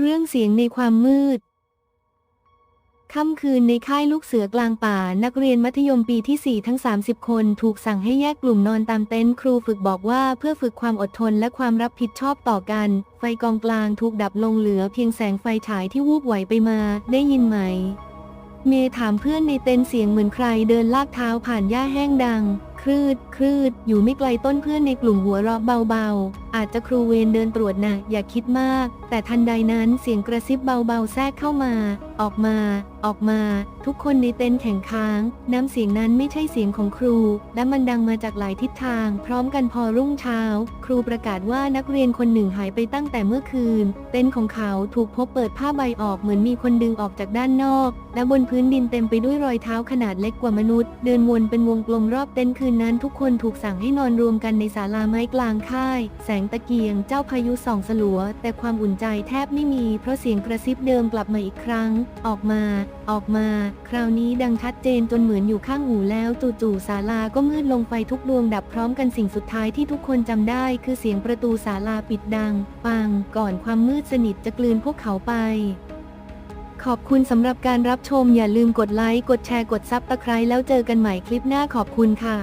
เรื่องเสียงในความมืด ค่ำคืนในค่ายลูกเสือกลางป่า นักเรียนมัธยมปีที่ 4 ทั้ง 30 คนถูกสั่งให้แยกกลุ่มนอนตามเต็นท์ครูฝึกบอกว่าเพื่อฝึกความอดทนและความรับผิดชอบต่อกัน ไฟกองกลางถูกดับลงเหลือเพียงแสงไฟฉายที่วูบไหวไปมา ได้ยินไหม เมย์ถามเพื่อนในเต็นท์เสียงเหมือนใครเดินลากเท้าผ่านหญ้าแห้งดัง คลืดคลืดอยู่ไม่ไกลต้นเพื่อนในกลุ่มหัวเราะเบาๆ อาจจะครูเวรเดินตรวจนะอย่าคิดมาก แต่ทันใดนั้นเสียงกระซิบเบาๆแทรกเข้ามา ออกมา ออกมา ทุกคนในเต็นท์แข่งค้าง น้ำเสียงนั้นไม่ใช่เสียงของครู และมันดังมาจากหลายทิศทาง พร้อมกันพอรุ่งเช้า ครูประกาศว่านักเรียนคนหนึ่งหายไปตั้งแต่เมื่อคืน เต็นท์ของเขาถูกพบเปิดผ้าใบออกเหมือนมีคนดึงออกจากด้านนอก และบนพื้นดินเต็มไปด้วยรอยเท้าขนาดเล็กกว่ามนุษย์ เดินวนเป็นวงกลมรอบเต็นท์คืนนั้น ทุกคนถูกสั่งให้นอนรวมกันในศาลาไม้กลางค่าย แสงตะเกียงเจ้าพายุส่องสลัว แต่ความอุ่นใจแทบไม่มี เพราะเสียงกระซิบเดิมกลับมาอีกครั้ง ออกมา ออกมา คราวนี้ดังชัดเจนจนเหมือนอยู่ข้างหูแล้วจู่ๆศาลาก็มืดลงไฟทุกดวงดับพร้อมกันสิ่งสุดท้ายที่ทุกคนจำได้ คือเสียงประตูศาลาปิดดัง ปัง ก่อนความมืดสนิทจะกลืนพวกเขาไปขอบคุณสำหรับการรับชมอย่าลืมกดไลค์ กดแชร์ กดซับตะไคร้แล้วเจอกันใหม่คลิปหน้าขอบคุณค่ะ